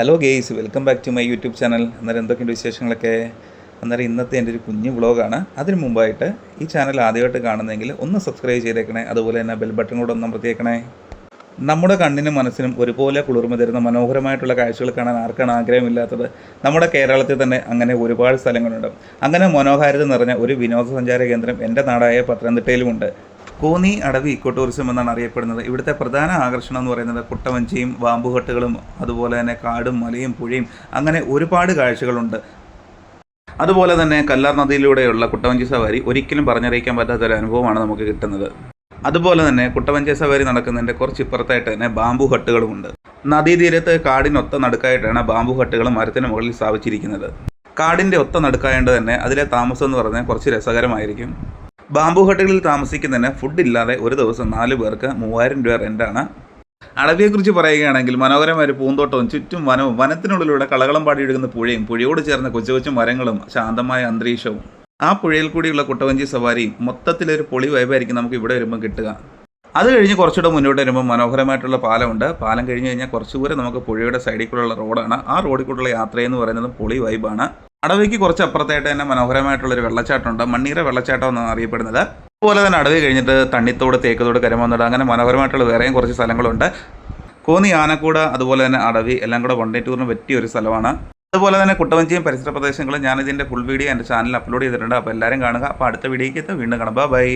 Hello guys welcome back to my YouTube channel അന്നേരം എന്തൊക്കെയുണ്ട് വിശേഷങ്ങളൊക്കെ? അന്നേരം ഇന്നത്തെ എന്റെ ഒരു കുഞ്ഞു വ്ളോഗാണ്. അതിന് മുമ്പായിട്ട് ഈ ചാനൽ ആദ്യമായിട്ട് കാണുന്നെങ്കിൽ ഒന്ന് സബ്സ്ക്രൈബ് ചെയ്തേക്കണേ. അതുപോലെ തന്നെ ബെൽ ബട്ടൺ കൂടെ ഒന്ന് അമർത്തിയേക്കണേ. നമ്മുടെ കണ്ണിനും മനസ്സിനും ഒരുപോലെ കുളിർമ തരുന്ന മനോഹരമായിട്ടുള്ള കാഴ്ചകൾ കാണാൻ ആർക്കാണ് ആഗ്രഹമില്ലാത്തത്? നമ്മുടെ കേരളത്തിൽ തന്നെ അങ്ങനെ ഒരുപാട് സ്ഥലങ്ങളുണ്ട്. അങ്ങനെ മനോഹാരിത നിറഞ്ഞ ഒരു വിനോദസഞ്ചാര കേന്ദ്രം എന്റെ നാടായ പത്തനംതിട്ടയിലുമുണ്ട്. കോന്നി അടവി ഇക്കോ ടൂറിസം എന്നാണ് അറിയപ്പെടുന്നത്. ഇവിടുത്തെ പ്രധാന ആകർഷണം എന്ന് പറയുന്നത് കുട്ടവഞ്ചിയും വാമ്പുകെട്ടുകളും അതുപോലെ തന്നെ കാടും മലയും പുഴയും അങ്ങനെ ഒരുപാട് കാഴ്ചകളുണ്ട്. അതുപോലെ തന്നെ കല്ലാർ നദിയിലൂടെയുള്ള കുട്ടവഞ്ചി സവാരി ഒരിക്കലും പറഞ്ഞറിയിക്കാൻ പറ്റാത്ത ഒരു അനുഭവമാണ് നമുക്ക് കിട്ടുന്നത്. അതുപോലെ തന്നെ കുട്ടവഞ്ചി സവാരി നടക്കുന്നതിന്റെ കുറച്ച് ഇപ്പുറത്തായിട്ട് തന്നെ ബാമ്പു ഹട്ടുകളുമുണ്ട് നദീതീരത്ത് കാടിനൊത്ത നടുക്കായിട്ടാണ് ബാമ്പു ഹട്ടുകളും മരത്തിന് മുകളിൽ സ്ഥാപിച്ചിരിക്കുന്നത്. കാടിന്റെ ഒത്ത നടുക്കായതുകൊണ്ട് തന്നെ അതിലെ താമസം എന്ന് പറഞ്ഞാൽ കുറച്ച് രസകരമായിരിക്കും. ബാമ്പു ഹട്ടുകളിൽ താമസിക്കുന്നതിന് ഫുഡ് ഇല്ലാതെ ഒരു ദിവസം നാല് പേർക്ക് മൂവായിരം രൂപ റെന്റാണ് അടവിയെക്കുറിച്ച് പറയുകയാണെങ്കിൽ മനോഹരമായ ഒരു പൂന്തോട്ടവും ചുറ്റും വനവും വനത്തിനുള്ളിലൂടെ കളകളം പാടി ഒഴുകുന്ന പുഴയും പുഴയോട് ചേർന്ന കൊച്ചു കൊച്ചു മരങ്ങളും ശാന്തമായ അന്തരീക്ഷവും. ആ പുഴയിൽ കൂടിയുള്ള കുട്ടവഞ്ചി സവാരിയും മൊത്തത്തിലൊരു പൊളി വൈബായിരിക്കും നമുക്ക് ഇവിടെ വരുമ്പോൾ കിട്ടുക. അത് കഴിഞ്ഞ് കുറച്ചുകൂടെ മുന്നോട്ട് വരുമ്പോൾ മനോഹരമായിട്ടുള്ള പാലമുണ്ട്. പാലം കഴിഞ്ഞ് കഴിഞ്ഞാൽ കുറച്ചുകൂടെ നമുക്ക് പുഴയുടെ സൈഡിൽ കൂടെയുള്ള റോഡാണ് ആ റോഡിൽ കൂടെയുള്ള യാത്രയെന്ന് പറയുന്നത് പൊളി വൈബാണ് അടവിക്ക് കുറച്ച് അപ്പുറത്തായിട്ട് തന്നെ മനോഹരമായിട്ടുള്ളൊരു വെള്ളച്ചാട്ടമുണ്ട്. മണ്ണീര വെള്ളച്ചാട്ടം എന്നാണ് അറിയപ്പെടുന്നത്. അതുപോലെ തന്നെ അടവി കഴിഞ്ഞിട്ട് തണ്ണിത്തോട് തേക്കത്തോട് കരമന്നോട് അങ്ങനെ മനോഹരമായിട്ടുള്ള വേറെയും കുറച്ച് സ്ഥലങ്ങളുണ്ട്. കോന്നി ആനക്കൂട് അതുപോലെ തന്നെ അടവി എല്ലാം കൂടെ വൺ ഡേ ടൂറിന് പറ്റിയ ഒരു സ്ഥലമാണ്. അതുപോലെ തന്നെ കുട്ടവഞ്ചിയും പരിസര പ്രദേശങ്ങളും ഞാനിതിന്റെ ഫുൾ വീഡിയോ എന്റെ ചാനലിൽ അപ്ലോഡ് ചെയ്തിട്ടുണ്ട്. അപ്പോൾ എല്ലാവരും കാണുക. അപ്പോൾ അടുത്ത വീഡിയോയ്ക്ക് വീണ്ടും കാണാം. ബൈ